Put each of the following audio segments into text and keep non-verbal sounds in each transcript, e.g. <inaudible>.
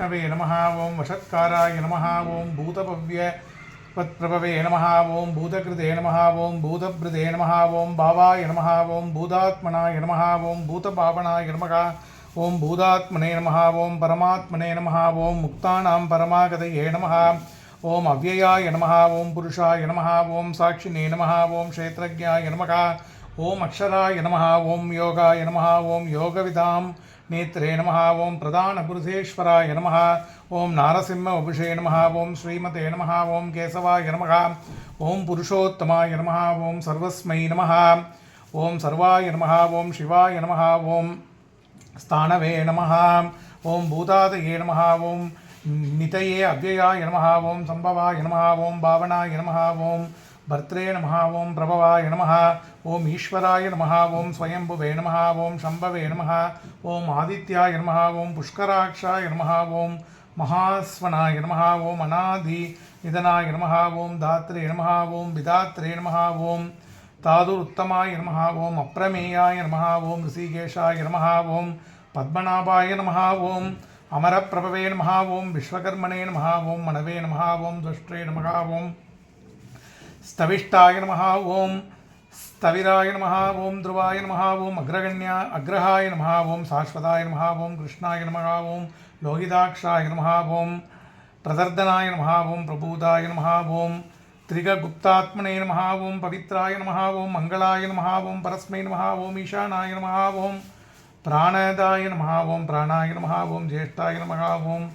விஷ்ணவே நம ஓம் வஷத்காராய நம ஓம் பூதபவ்ய பத்பிரபவே நம ஓம் பூதகிருதே நம ஓம் பூதபிருதே நம ஓம் பாவாய நம ஓம் பூதாத்மனாய நம ஓம் பூதபாவனாய நம ஓம் பூதாத்மனே நம ஓம் பரமாத்மனே நம ஓம் முக்தானாம் பரமாகதையே நம ஓம் அவ்வயாய நம ஓம் புருஷாய நம ஓம் சாட்சினே நம ஓம் க்ஷேத்ரஜாய நம ஓம் அக்ஷராய நம ஓம் யோகாய நம ஓம் யோகவிதாம் நேத்ரே நம ஓம் பிரதான பிரதானபுருஷேஸ்வராய நம ஓம் நாரசிம்ம உபுஷே நம ஓம் ஸ்ரீமதே நம ஓம் கேசவாய நம ஓம் புருஷோத்தமாய நம ஓம் சர்வஸ்மை நம ஓம் சர்வாய நம ஓம் சிவாய நம ஓம் ஸ்தானவே நம ஓம் பூதாதயே நம ஓம் நிதையே அவ்வயாய நம ஓம் சம்பவாய நம ஓம் பாவனாய நம ஓம் பர்த்ரே நம ஓம் பிரபவாய நம ஓம் ஈஸ்வராய நம ஓம் ஸ்வயம்புவே நம ஓம் சம்பவே நம ஓம் ஆதித்யாய நமஹா ஓம் புஷ்கராட்சாய நமஹா ஓம் மகாஸ்வனாய நமஹா ஓம் அநாதி நிதனாய நமஹா ஓம் தாத்ரே நமஹா ஓம் விதாத்ரே நமஹா ஓம் தாதுருத்தமாய நமஹா ஓம் அப்ரமேயாய நமஹா ஓம் ரிஷிகேஷாய நமஹா ஓம் பத்மநாபாய நமஹா ஓம் அமரப்பிரபவே நமஹா ஓம் விஸ்வகர்மனே நமஹா ஓம் மணவே நமஹா ஓம் துஷ்டே நமஹா ஓம் ஸ்தவிஷ்டாய நமஹா ஓம் தவிராய நம ஓம் துருவாய நம ஓம் அக்ரகண்யா அக்ரஹாய நம ஓம் சாஸ்வதாய நம ஓம் கிருஷ்ணாய நம ஓம் லோகிதாட்சாய நம ஓம் பிரதர்தனாய நம ஓம் பிரபூதாய நம ஓம் திரிககுப்தாத்மனே நம ஓம் பவித்ராய நம ஓம் மங்களாய நம ஓம் பரஸ்மை நம ஓம் ஈசானாய நம ஓம் பிராணதாய நம ஓம் பிராணாய நம ஓம் ஜேஷ்டாய நம ஓம்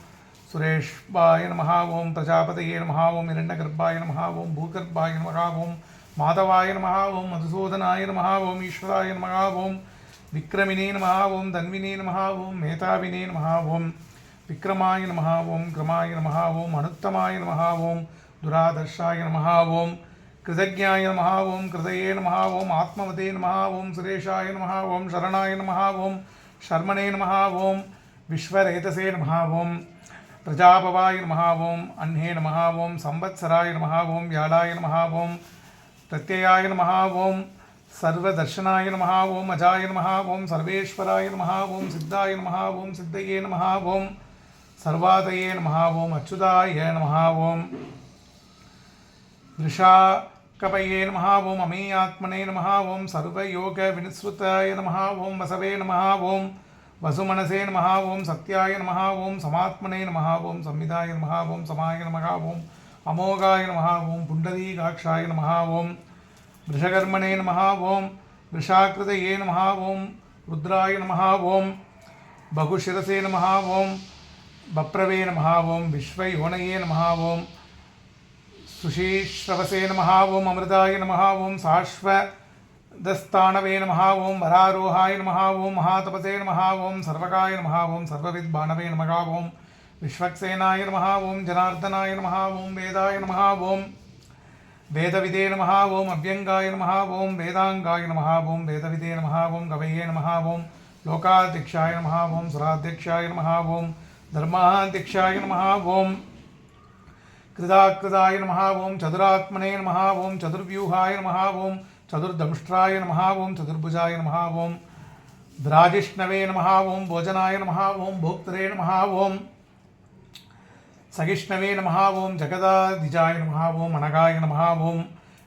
சுரேஷ்பாய நம ஓம் பிரஜாபதயே நம ஓம் இரண்டகர்ப்பாய நம ஓம் பூகர்ப்பாய நம ஓம் மாதவாய நமகா ஓம் மதுசூதனாய நமகா ஓம் ஈஸ்வராய நமகா ஓம் விக்ரமினே நமகா ஓம் தன்வினே நமகா ஓம் மேதாவினே நமகா ஓம் விக்ரமாய நமகா ஓம் கிரமாய நமகா ஓம் அனுத்தமாய நமகா ஓம் துராதர்ஷாய நமகா ஓம் கிருதஜாய நமகா ஓம் கிருதயே நமகா ஓம் ஆத்மவதே நமகா ஓம் சுரேஷாய நமகா ஓம் சரணாய நமகா ஓம் ஷர்மனே நமகா ஓம் விஸ்வரேதசே நமகா ஓம் பிரஜாபவாய நமகா ஓம் அன்ஹே நமகா ஓம் சம்பத்சராய நமகா ஓம் வியாழாய நமகா ஓம் பிரத்யயாய நம ஓம் சர்வதர்ஷனாய நம ஓம் அஜாய நம ஓம் சர்வேஸ்வராய நம ஓம் சித்தாய நம ஓம் சித்தையே நம ஓம் சர்வாதயே நம ஓம் அச்சுதாய நம ஓம் ரிஷாகபயே நம ஓம் அமேயாத்மனே நம ஓம் சர்வயோக வினிஸ்ருதாய நம ஓம் வசவே நம ஓம் வசுமனசே நம ஓம் சத்யாய நம ஓம் சமாத்மனே நம ஓம் சம்விதாய நம ஓம் சமாய நம ஓம் அமோகாய நம ஓம் புண்டரீகாட்சாய நம ஓம் விஷகர்மணே நம ஓம் விஷாக்கிருதயே நம ஓம் ருத்ராய நம ஓம் பகுஷிரசே நம ஓம் பப்ரவே நம ஓம் விஸ்வயோனயே நம ஓம் சுஷீஸ்ரவசே நம ஓம் அமிர்தாய நம ஓம் சாஸ்வ சாஸ்வதஸ்தானவே நம ஓம் வராரோகாய நம ஓம் மகாதபசே நம ஓம் சர்வகாய நம ஓம் சர்வவித் சர்வவித்பானவே நம ஓம் விஸ்வக்சேனாய நமஹா ஓம் ஜனார்தனாய நமஹா ஓம் வேதாய நமஹா ஓம் வேதவிதே நமஹா ஓம் அவ்யங்காய நமஹா ஓம் வேதாங்காய நமஹா ஓம் வேதவிதே நமஹா ஓம் கவையே நமஹா ஓம் லோகாத்தியக்ஷாய நமஹா ஓம் சுராத்தியக்ஷாய நமஹா ஓம் தர்மாத்தியக்ஷாய நமஹா ஓம் கிருதாக்கிருதாய நமஹா ஓம் சதுராத்மனே நமஹா ஓம் சதுர்வியூகாய நமஹா ஓம் சதுர்தம்ஷ்டாய நமஹா ஓம் சதுர்புஜாய நமஹா ஓம் விராஜிஷ்ணவே நமஹா ஓம் போஜனாய நமஹா ஓம் போக்திரே நமஹா ஓம் சகிஷ்ணவே நமஹா ஓம் ஜெகதாதிஜாய நமஹா ஓம் அனகாய நமஹா ஓம்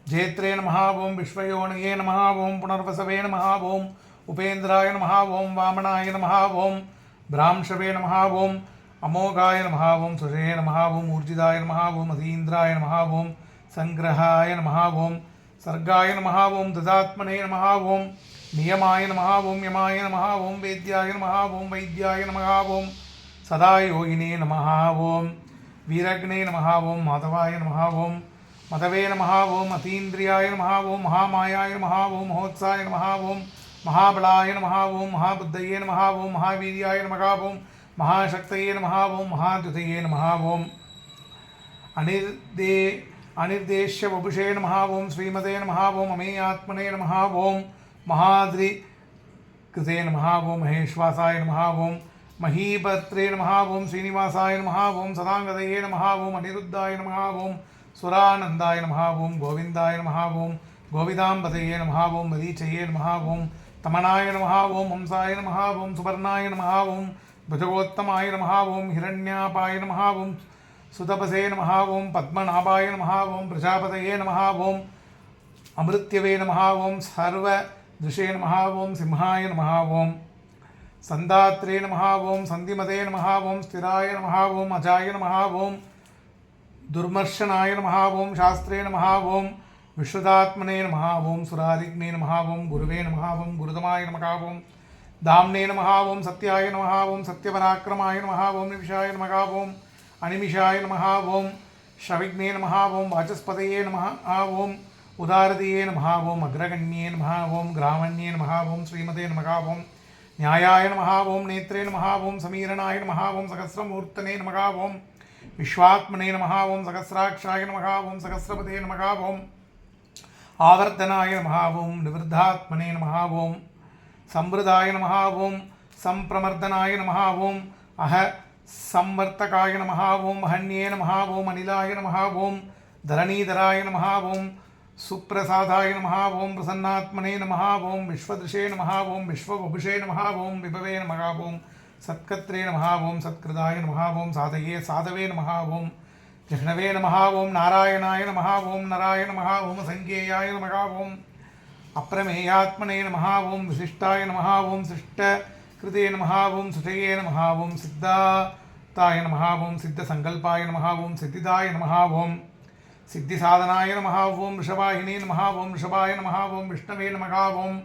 ஜேத்ரே நமஹா ஓம் விஸ்வயோனியே நமஹா ஓம் புனர்வசவே நமஹா ஓம் உபேந்திராய நமஹா ஓம் வாமனாய நமஹா ஓம் பிராம்ஷவே நமஹா ஓம் அமோகாய நமஹா ஓம் சுஷே நமஹா ஓம் ஊர்ஜிதாய நமஹா ஓம் அதீந்திராய நமஹா ஓம் சங்கிரகாய நமஹா ஓம் ததாத்மனே நமஹா நியமாய நமஹா யமாய நமஹா வேத்யாய நமஹா ஓம் வைத்யாய நமஹா ஓம் ஓம் वीरग्ने नमः ॐ माधवाय नमः ॐ मदवे नमः ॐ अतीन्द्रियाय नमः ॐ महामायाय नमः ॐ महोत्साय नमः ॐ महाबलाय नमः ॐ महाबुद्धये नमः ॐ महावीर्याय नमः ॐ महाशक्तये नमः ॐ महाद्युतये नमः ॐ अनिर्दे अनिर्देश्य वपुषे नमः ॐ श्रीमते नमः ॐ अमेयात्मने नमः ॐ महाद्रि कृते नमः ॐ महेश्वासाय नमः மகீபத்ரே நமஹா ஓம் ஸ்ரீனிவாசாய நமஹா ஓம் சதாங்கதையே நமஹா ஓம் அனிருத்தாய நமஹா ஓம் சுரானந்தாய நமஹா ஓம் கோவிந்தாய நமஹா ஓம் கோவிதாம்பதையே நமஹா ஓம் மதீச்சையே நமஹா ஓம் தமனாய நமஹா ஓம் ஹம்சாய நமஹா ஓம் சுபர்ணாய நமஹா பஜகோத்தமாய நமஹா ஹிரண்யாபாய நமஹா சுதபசே நமஹா பத்மநாபாய நமஹா பிரஜாபதையே நமஹா ஓம் அமிருத்யவே சர்வ திஷே நமஹா சிம்ஹாய நமஹா ஓம் సంధాత్రే నమ ఓం సంధిమదే నమ ఓం స్థిరాయ నమ ఓం అజాయ నమ ఓం దుర్మర్షణాయ నమ ఓం శాస్త్రే నమ ఓం విశ్వదాత్మనే నమ ఓం సురాదిగ్నే నమ ఓం గురువే నమ ఓం గురుదమాయ నమ ఓం దామ్నే నమ ఓం సత్యాయ నమ ఓం సత్యపరాక్రమాయ నమ ఓం నిమిషాయ నమ ఓం అనిమిషాయ నమ ఓం శవిఘ్నే నమ ఓం వాచస్పతయే నమ ఓం ఉదారదయే నమ ఓం అగ్రగణ్యే నమ ఓం గ్రామణ్యే నమ ఓం శ్రీమతే నమ ఓం न्यायाय नमः ॐ नेत्रे नमः ॐ समीरणाय नमः ॐ सहस्रमूर्तने नमः ॐ विश्वात्मने नमः ॐ सहस्राक्षाय नमः ॐ सहस्रपते नमः ॐ आवर्तनाय नमः ॐ निवृद्धात्मने नमः ॐ संवृदाय नमः ॐ सम्प्रमर्दनाय नमः ॐ अह संवर्तकाय नमः ॐ हन्ये नमः ॐ अनिलाय नमः ॐ धरणीधराय नमः ॐ सुप्रसादाय नमः ॐ प्रसन्नात्मने नमः ॐ विश्वदृशे नमः ॐ विश्ववभुषे नमः ॐ विभवे नमः ॐ सत्कत्रे नमः ॐ सत्कृताय नमः ॐ साधये साधवे नमः ॐ जह्नवे नमः ॐ नारायणाय नमः ॐ नराय नमः ॐ सङ्ज्ञेयाय नमः ॐ अप्रमेयात्मने नमः ॐ विशिष्टाय नमः ॐ शिष्टकृते नमः ॐ सुषये नमः ॐ सिद्धाताय नमः ॐ सिद्धसङ्कल्पाय नमः ॐ सिद्धिदाय नमः சித்திசாதனாய நம ஓம் ரிஷபாயினே நம ஓம் ரிஷபாய நம ஓம் விஷ்ணவே நம ஓம்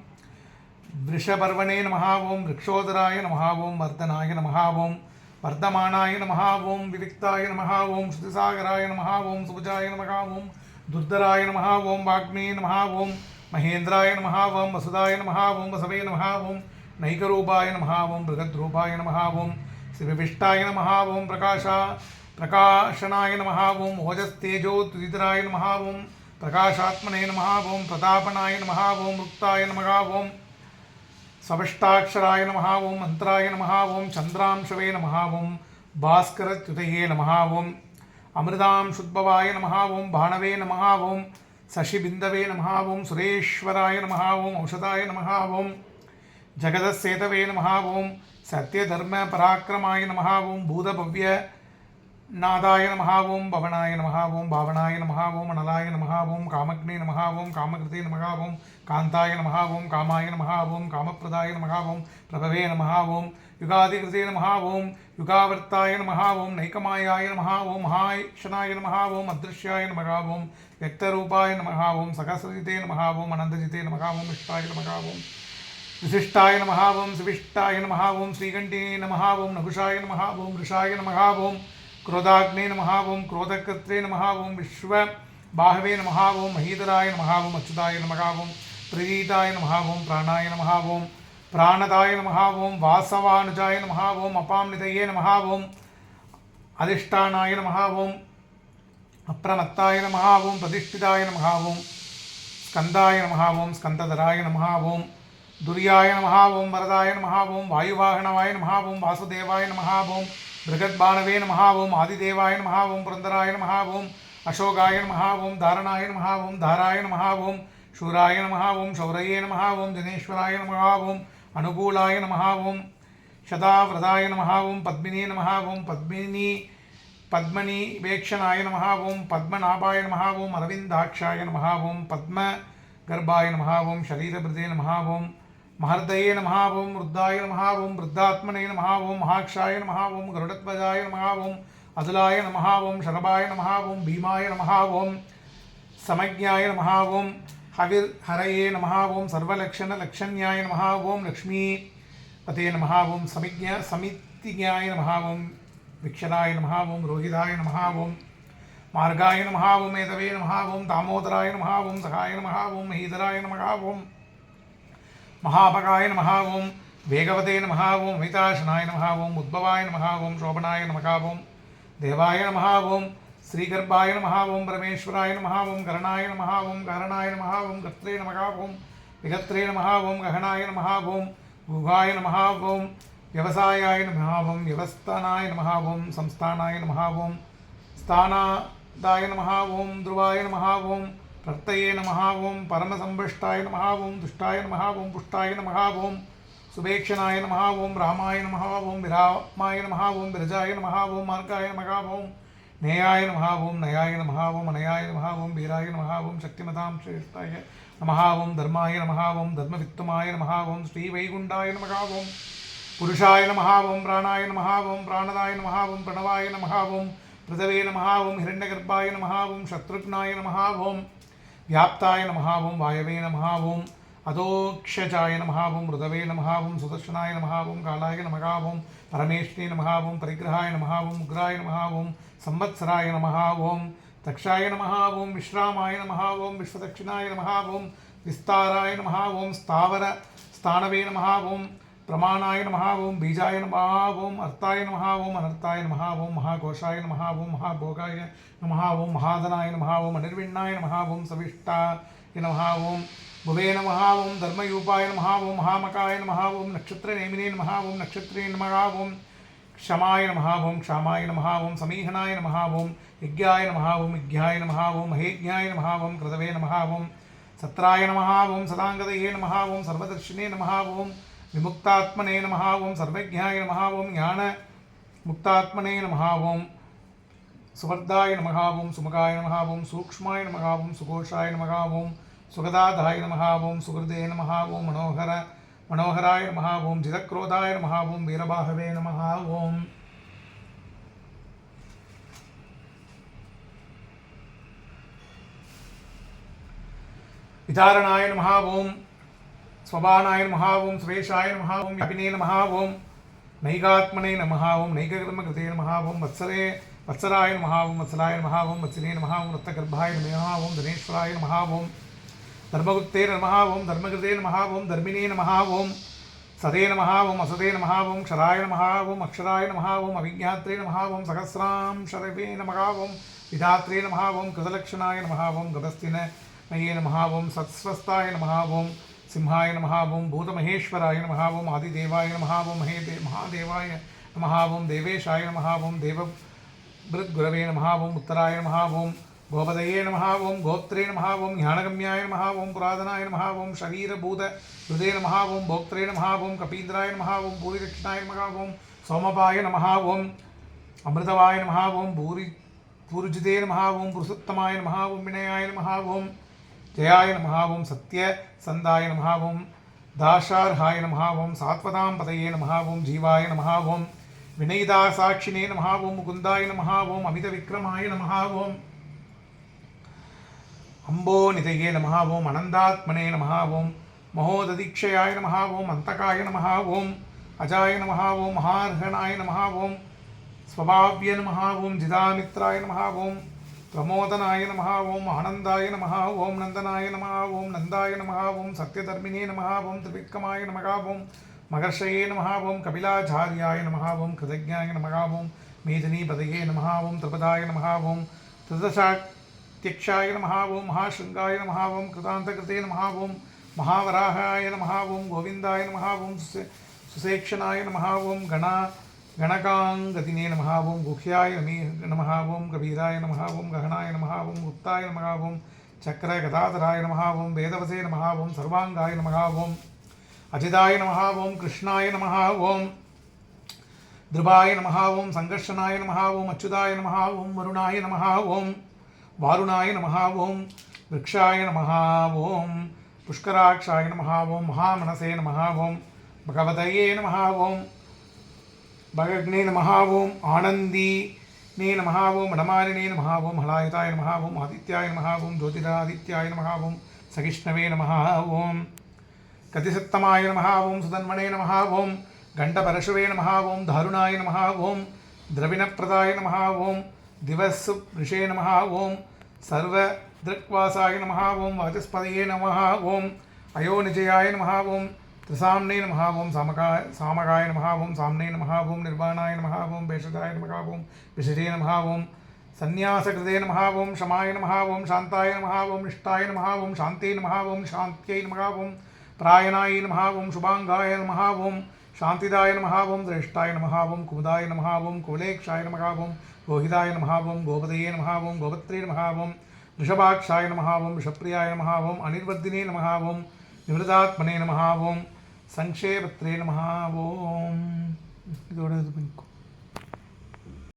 ரிஷபர்வணே நம ஓம் ரிக்ஷோதராய நம ஓம் வர்தனாய நம ஓம் வர்தமானாய நம ஓம் விவிக்தாய நம ஓம் ஸ்ருதிசாகராய நம ஓம் சுபுஜாய நம ஓம் துர்தராய நம ஓம் வாக்மே நம ஓம் மகேந்திராய நம வசுதாய நம வசவே நம நைகரூபாய நம ஓம் பிருகத்ரூபாய நம சிவவிஷ்டாய நம பிரகாஷா பிரகாஷனாய நமஹா ஓம் ஓஜஸ்தேஜோ துதிதராய நமஹா ஓம் பிரகாஷாத்மனே நமஹா ஓம் பிரதாபனாய நமஹா ஓம் முக்தாய நமஹா ஓம் சவிஷ்டாட்சராய நமஹா ஓம் மந்திராய நமஹா ஓம் சந்திராம்சவே நமஹா ஓம் பாஸ்கரத்யுதையே நமஹா ஓம் அமிர்தாம் சுத்பவாய நமஹா ஓம் பானவே நமஹா ஓம் சஷிபிந்தவே சுரேஸ்வராய நமஹா ஔஷதாய நமஹா ஜெகதசேதவே நமஹா சத்யதர்ம பராக்கிரமாய நமஹா பூதபவ்ய नादाय नमः ॐ भवनाय नमः ॐ भावनाय नमः ॐ अनलाय नमः ॐ कामग्ने नमः ॐ कामकृते नमः ॐ कान्ताय नमः ॐ कामाय नमः ॐ कामप्रदाय नमः ॐ प्रभवे नमः ॐ युगादिकृते नमः ॐ युगावर्ताय नमः ॐ नैकमायाय नमः ॐ महायशनाय नमः ॐ अदृश्याय नमः ॐ व्यक्तरूपाय नमः ॐ सहस्रजिते नमः ॐ अनन्तजिते नमः ॐ इष्टाय नमः ॐ विशिष्टाय नमः ॐ सुविष्टाय नमः ॐ श्रीकण्ठिने नमः ॐ नहुषाय नमः ॐ वृषाय नमः ॐ क्रोधाग्ने नमः ॐ क्रोधकर्त्रे नमः ॐ विश्वबाहवे नमः ॐ महीधराय नमः ॐ अच्युताय नमः ॐ प्रीताय नमः ॐ प्राणाय नमः ॐ प्राणदाय नमः ॐ वासवानुजाय नमः ॐ अपां निधये नमः ॐ अधिष्ठानाय नमः ॐ अप्रमत्ताय नमः ॐ प्रतिष्ठिताय नमः ॐ स्कन्दाय नमः ॐ स्कन्दधराय नमः துரியாய நமஹா ஓம் வரதாய நமஹா ஓம் வாயுவாகனவாய நமஹா ஓம் வாசுதேவாய நமஹா ஓம் பிருகத்பானவே நமஹா ஓம் ஆதிதேவாய நமஹா ஓம் புரந்தராய நமஹா ஓம் அசோகாய நமஹா ஓம் தாரணாய நமஹா ஓம் தாராய நமஹா ஓம் சூராய நமஹா ஓம் சௌரையே நமஹா ஓம் ஜனேஸ்வராய நமஹா ஓம் அனுகூலாய நமஹா ஓம் சதாவிரதாய நமஹா ஓம் பத்மினே நமஹா ஓம் பத்மினி பத்மனி வேக்ஷனாய நமஹா ஓம் பத்மநாபாய நமஹா ஓம் அரவிந்தாட்சாய நமஹா ஓம் பத்ம கர்பாய நமஹா ஓம் சரீரபிரதே நமஹா ஓம் மகர்தயே நமஹா ஓம் ருத்தாய நமஹா ஓம் ருத்தாத்மனே நமஹா ஓம் மகாக்ஷாய நமஹா ஓம் கருடத்வஜாய நமஹா ஓம் அதுலாய நமஹா ஓம் ஷரபாய நமஹா ஓம் பீமாய நமஹா ஓம் சமஜ்ஞாய நமஹா ஓம் ஹவிர் ஹரையே நமஹா ஓம் சர்வலக்ஷண லக்ஷண்யாய நமஹா லக்ஷ்மி பதே நமஹா ஓம் சமித்திஞாய நமஹா ஓம் விக்ஷராய ரோஹிதாய நமஹா மார்காய நமஹா ஓம் மேதவே தாமோதராய நமஹா சகாய நமஹா மஹீதராய நமஹா ஓம் మహాభగాయ నమ ఓం వేగవతే నమ ఓం మితాశనాయ నమ ఓం ఉద్భవాయ నమ ఓం శోభనాయ నమ ఓం దేవాయ నమ ఓం శ్రీగర్భాయ నమ ఓం పరమేశ్వరాయ నమ ఓం గరణాయ నమ ఓం గహనాయ నమ ఓం గత్రే నమ ఓం విగత్రే నమ ఓం గహనాయ నమ ఓం గుహాయ నమ ఓం వ్యవసాయాయ నమ ఓం వ్యవస్థానాయ నమ ఓం సంస్థానాయ నమ ఓం స్థానాదాయ నమ ఓం ధ్రువాయ నమ ఓం பிரத்தையே நமஹா ஓம் பரமசம்பஷ்டாய நமஹா ஓம் துஷ்டாய நமஹா ஓம் புஷ்டாய நமஹா ஓம் சுபேக்ஷனாய நமஹா ஓம் ராமாய நமஹா ஓம் விராமாய நமஹா ஓம் விரஜாய நமஹா ஓம் மார்க்காய நமஹா ஓம் நேயாய நமஹா ஓம் நயாய நமஹா ஓம் அனயாய நமஹா ஓம் வீராய நமஹா ஓம் சக்திமதாம் சிரேஷ்டாய நமஹா ஓம் தர்மாய நமஹா தர்மவித்தமாய நமஹா ஓம் ஸ்ரீவைகுண்டாய நமஹா புருஷாய நமஹா பிராணாய நமஹா பிராணதாய நமஹா பிரணவாய நமஹா ஓம் பிருதவே நமஹா ஓம் சத்ருக்னாய நமஹா వ్యాప్తాయ నమహాభూం వాయవే నమహాభూం అధోక్షజాయ నమహాభూం రుదవే నమహాభూం సుదర్శనాయ నమహాభూం కాళాయ నమహాభూం పరమేష్ణే నమహాభూం పరిగ్రహాయ నమహాభూం ఉగ్రాయ నమహాభూం సంవత్సరాయ నమహాభూం దక్షాయ నమహాభూం విశ్రామాయ నమహాభూం విశ్వదక్షిణాయ నమహాభూం విస్తారాయ నమహాభూం స్థావర స్థానవే నమహాభూం ప్రమాణాయ నమ బీజాయ నమ ఓం అర్థాయ నమ ఓం అనర్థాయ నమ మహాఘోషాయ నమ మహాభోగాయ నమ ఓం మహాధనాయ నమ అనిర్విణ్ణాయ నమ సవిష్టాయ నమ ఓం భువే నమ ధర్మయూపాయ నమ మహామకాయ నమ ఓం నక్షత్రనేమినే నమ ఓం నక్షత్రే నమ క్షమాయ నమ క్షామాయ నమ సమీహనాయ నమ యజ్ఞాయ నమ యజ్ఞాయ నమ మహేజ్ఞాయ నమ ఓం కృతవే నమ సత్రాయ నమ ఓం సదాంగదయే నమ ఓం సర్వదర్శినే నమ விமுக்தாத்மனே நமஹா ஓம் சர்வஜாய நமஹா ஓம் ஞான முக்தாத்மனே நமஹா ஓம் சுவர்தாய நமஹா ஓம் சுமகாய நமஹா ஓம் சூக்மாய நமஹா ஓம் சுகோஷாய நமஹா ஓம் சுகதாதாய நமஹா ஓம் சுகிருதே நமஹா ஓம் மனோகர மனோகராய நமஹா ஜிதக்ரோதாய நமஹா வீரபாகவே நமஹா விதாரணாய நமஹா ஸ்வபானாய மகா ஓம் சுரேஷாய மகா ஓம் அபினே நமஹா ஓம் நைகாத்மனே நமஹா ஓம் நைககர்ம கிருதே நமஹா ஓம் வத்சலே வத்சராய நமஹா ஓம் வத்சலாய நமஹா ஓம் வத்சலே நமஹா ஓம் ரத்தகர்பாய நமஹா ஓம் தனேஸ்வராய நமஹா ஓம் தர்மகுப்தே நமஹா ஓம் தர்மகிருதே நமஹா ஓம் தர்மினே நமஹா ஓம் சதே நமஹா ஓம் அசதே நமஹா ஓம் க்ஷராய நமஹா அக்ஷராய நமஹா ஓம் அவிஜாத்ரே சகசிராம் ஷரவே நமஹா ஓம் விதாத்ரே நமஹா ஓம் கதஸ்தின நயே நமஹா சத்ஸ்வஸ்தாய நமஹா சிம்ஹாய நமஹாவும் பூதமகேஸ்வராய நமஹாவும் ஆதிதேவாய நமஹாவும் மகேதே மகாதேவாய நமஹாவும் தேவேஷாய நமஹாவும் தேவ <unintelligible> பிருத்குரவே நமஹாவும் உத்தராய நமஹாவும் கோபதையே நமஹாவும் கோத்ரே நமஹாவும் ஞானகம்யாய நமஹாவும் புராதனாய நமஹாவும் ஷரீரபூத ஹிருதே நமஹாவும் போக்திரே நமஹாவும் கபீந்திராய நமஹாவும் பூரிதட்சிணாய நமஹாவும் சோமபாய நமஹாவும் அமிர்தவாய நமஹாவும் பூரி பூர்ஜிதே நமஹாவும் புருஷோத்தமாய நமஹாவும் வினயாய நமஹாவும் ஜயாய நமஹாவும் சத்ய சந்தாய நமஹாவும் தாஷார்ஹாய நமஹாவும் சாத்வதாம் பதையே நமஹாவும் ஜீவாய நமஹாவும் வினைதா சாட்சினே நமஹாவும் முகுந்தாய நமஹாவும் அமித விக்ரமாய நமஹாவும் அம்போ நிதையே நமஹாவும் அனந்தாத்மனே நமஹாவும் மகோததீட்சயாய நமஹாவும் அந்தகாய நமஹாவும் அஜாய நமஹாவும் மகார்ஹனாய நமஹாவும் ஸ்வபாவ்ய நமஹாவும் ஜிதாமித்ராய நமஹாவும் பிரமோதனாய நம ஓம் ஆனந்தாய நம ஓம் நந்தனாய நம ஓம் நந்தாய நம ஓம் சத்யதர்மினே நம ஓம் திரிவிக்ரமாய நமகா ஓம் மகர்ஷயே நம ஓம் கபிலாச்சாரியாய நம ஓம் கிருதஜாய நமகா ஓம் மேதினீபதையே நம ஓம் திரிபதாய நம ஓம் திரிதசாத்தியக்ஷாய நம ஓம் மகாஷங்காய நம ஓம் கிருதாந்தகிருதே நம ஓம் மகாவராகாய நம ஓம் கோவிந்தாய நம ஓம் சுசேக்ஷனாய நம ஓம் கணா ओं नन्दनाय नमः ओं नन्दाय नमः ओं सत्यधर्मिणे नमः ओं त्रिविक्रमाय नमः ओं महर्षये नमः ओं कपिलाचार्याय नमः ओं कृतज्ञाय नमः ओं मेदिनीपदये नमः ओं त्रिपदाय नमः ओं त्रिदशात्यक्षाय नमः ओं महाशृङ्गाय नमः ओं कृतान्तकृते नमः ओं महावराहाय नमः ओं गोविन्दाय नमः ओं सुसे- सुसेक्षणाय नमः ओं गणा गणकाङ्गतिने नमः ओं गुह्याय नमे नमः ओं कबीराय नमः ओं गहनाय नमः ओं गुप्ताय नमः ओं चक्रगदाधराय नमः ओं वेदवसे नमः ओं सर्वाङ्गाय नमः ओं अजिताय नमः ओं कृष्णाय नमः ओं ध्रुवाय नमः ओं सङ्कर्षणाय नमः ओं अच्युताय नमः ओं वरुणाय नमः ओं वारुणाय नमः ओं वृक्षाय नमः ओं पुष्कराक्षाय नमः ओं महामनसे नमः ओं भगवतये नमः భగగ్నే నమ ఓం ఆనందీ నే నమ ఓం రమారిణే నమ ఓం హళాయుతాయ నమ ఓం ఆదిత్యాయ నమ ఓం జ్యోతిరాదిత్యాయ నమ ఓం సహిష్ణవే నమ ఓం గతిసత్తమాయ నమ ఓం సుధన్వణే నమ ఓం గంటపరశువే నమ ఓం దారుణాయ నమ ఓం ద్రవిణప్రదాయ నమ ఓం దివస్ ఋషే నమ ఓం సర్వదృక్వాసాయ నమ ఓం వాచస్పతయే నమ ఓం అయోనిజయాయ నమ ఓం त्रिसाम्ने नमः ओं सामकाय सामगाय नमः ओं साम्ने नमः ओं निर्वाणाय नमः ओं भेषजाय ओं विषजे नमः ओं सन्न्यासकृते नमः ओं क्षमाय नमः ओं शान्ताय निष्ठाय नमः ओं शान्त्यै नमः ओं शान्त्यै नमः ओं प्रायणाय नमः ओं शुभाङ्गाय नमः ओं शान्तिदाय नमः कुमुदाय ओं कुलेक्षाय नमः ओं गोपतये नमः ओं गोपत्रे नमः ओं वृषभाक्षाय नमः ओं वृषप्रियाय निवृतात्मने नमः ओं సంక్షేపత్రే నమ ఓం. ఇది కూడా